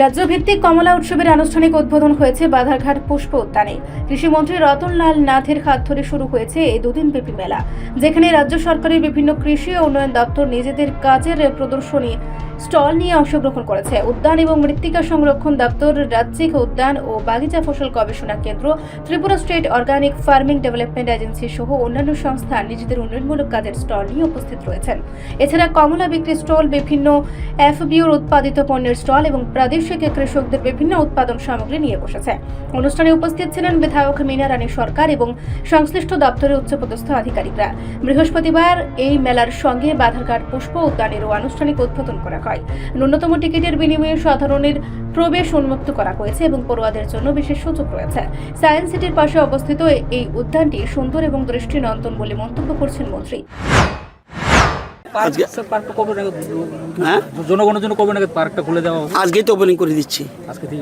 রাজ্যভিত্তিক কমলা উৎসবের আনুষ্ঠানিক উদ্বোধন হয়েছে বাধারঘাট পুষ্প উদ্যানে। কৃষিমন্ত্রী রতনলাল নাথের হাত ধরে শুরু হয়েছে এই দুদিন ব্যাপী মেলা, যেখানে রাজ্য সরকারের বিভিন্ন কৃষি ও উন্নয়ন দপ্তর নিজেদের কাজের প্রদর্শনী, স্টল নিয়ে অংশগ্রহণ করেছে। উদ্যান এবং মৃত্তিকা সংরক্ষণ দপ্তর, রাজ্যিক উদ্যান ও বাগিচা ফসল গবেষণা কেন্দ্র, Tripura state organic farming development agency সহ অন্যান্য সংস্থা নিজেদের উন্নয়নমূলক কাজের স্টল নিয়ে উপস্থিত রয়েছেন। এছাড়া কমলা বিক্রি স্টল, বিভিন্ন এফবিওর উৎপাদিত পণ্যের স্টল এবং প্রাদেশিক কৃষকদের বিভিন্ন উৎপাদন সামগ্রী নিয়ে বসেছে। অনুষ্ঠানে উপস্থিত ছিলেন বিধায়ক মিনা রানী সরকার এবং সংশ্লিষ্ট দপ্তরের উচ্চপদস্থ আধিকারিকরা। বৃহস্পতিবার এই মেলার সঙ্গে বাধারঘাট পুষ্প উদ্যানেরও আনুষ্ঠানিক উদ্বোধন করা হয়। ন্যূনতম টিকিটের বিনিময়ে সাধারণের প্রবেশ উন্মুক্ত করা হয়েছে এবং পড়ুয়াদের জন্য বিশেষ সুযোগ রয়েছে। সায়েন্স সিটির পাশে অবস্থিত এই উদ্যানটি সুন্দর এবং দৃষ্টিনন্দন বলে মন্তব্য করছেন মন্ত্রী। আজকে- হ্যাঁ? জনগণের জন্য কবে নাগাদ পার্কটা খুলে দেওয়া আজকেই তো ওপেনিং করে দিচ্ছি।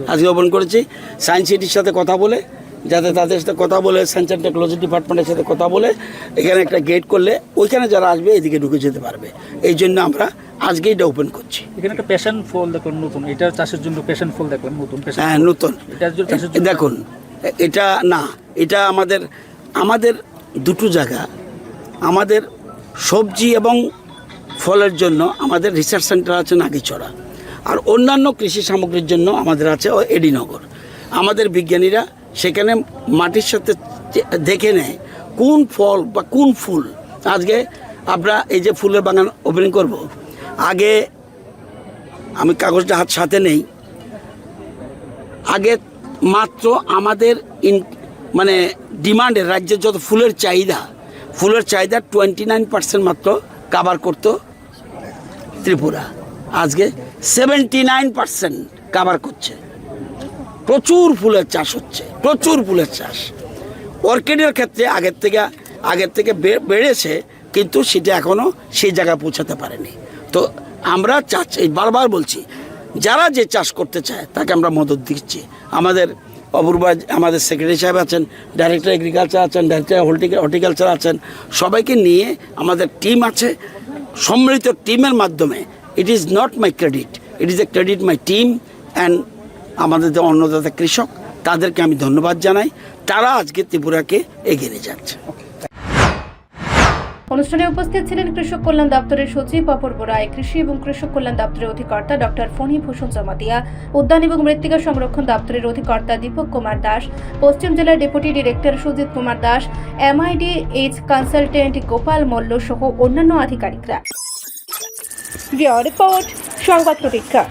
আজকে ওপেন করেছি। সায়েন্স সিটির সাথে কথা বলে যাতে তাদের সাথে কথা বলে সায়েন্স অ্যান্ড টেকনোলজি ডিপার্টমেন্টের সাথে কথা বলে এখানে একটা গেট করলে ওইখানে যারা আসবে এদিকে ঢুকে যেতে পারবে। এই জন্য আমরা আজকেই এটা ওপেন করছি। এখানে একটা প্যাশন ফল দেখলাম নতুন। এটা চাষের জন্য প্যাশন ফল দেখলাম নতুন হ্যাঁ নতুন। দেখুন এটা না এটা আমাদের আমাদের দুটো জায়গা। আমাদের সবজি এবং ফলের জন্য আমাদের রিসার্চ সেন্টার আছে নাগিচড়া। আর অন্যান্য কৃষি সামগ্রীর জন্য আমাদের আছে এডিনগর। আমাদের বিজ্ঞানীরা সেখানে মাটির সাথে দেখে নেয় কোন ফল বা কোন ফুল। আজকে আমরা এই যে ফুলের বাগান ওপেনিং করব। আগে আমি কাগজটা হাত সাথে নেই। আগে মাত্র আমাদের ইন মানে ডিমান্ডের রাজ্যের যত ফুলের চাহিদা ফুলের চাহিদা টোয়েন্টি নাইন পার্সেন্ট মাত্র কাভার করতো ত্রিপুরা। আজকে সেভেন্টি নাইন পার্সেন্ট কাভার করছে। প্রচুর ফুলের চাষ হচ্ছে, প্রচুর ফুলের চাষ। অর্কিডের ক্ষেত্রে আগের থেকে আগের থেকে বেড়েছে, কিন্তু সেটা এখনও সেই জায়গায় পৌঁছাতে পারেনি। তো আমরা চাচ্ছি বারবার বলছি, যারা যে চাষ করতে চায়, তাকে আমরা মদত দিচ্ছি। আমাদের অপূর্বা, আমাদের সেক্রেটারি সাহেব আছেন ডাইরেক্টর এগ্রিকালচার আছেন ডাইরেক্টর হর্টিকালচার আছেন, সবাইকে নিয়ে আমাদের টিম আছে। সম্মিলিত টিমের মাধ্যমে it is not my credit it is a credit my team and আমাদের যে অন্নদাতা কৃষক, তাদেরকে আমি ধন্যবাদ জানাই। তারা আজকে ত্রিপুরাকে এগিয়ে যাচ্ছে। অনুষ্ঠানে উপস্থিত ছিলেন কৃষক কল্যাণ দপ্তরের সচিব অপূর্ব রায়, কৃষি এবং কৃষক কল্যাণ দপ্তরের অধিকর্তা ডক্টর ফণী ভূষণ জমাতিয়া, উদ্যান এবং মৃত্তিকা সংরক্ষণ দপ্তরের অধিকর্তা দীপক কুমার দাস, পশ্চিম জেলার deputy director Sujit Kumar Das, MID H consultant Gopal Malla সহ অন্যান্য আধিকারিকরা। রিপোর্ট, সংবাদ প্রতীক্ষা।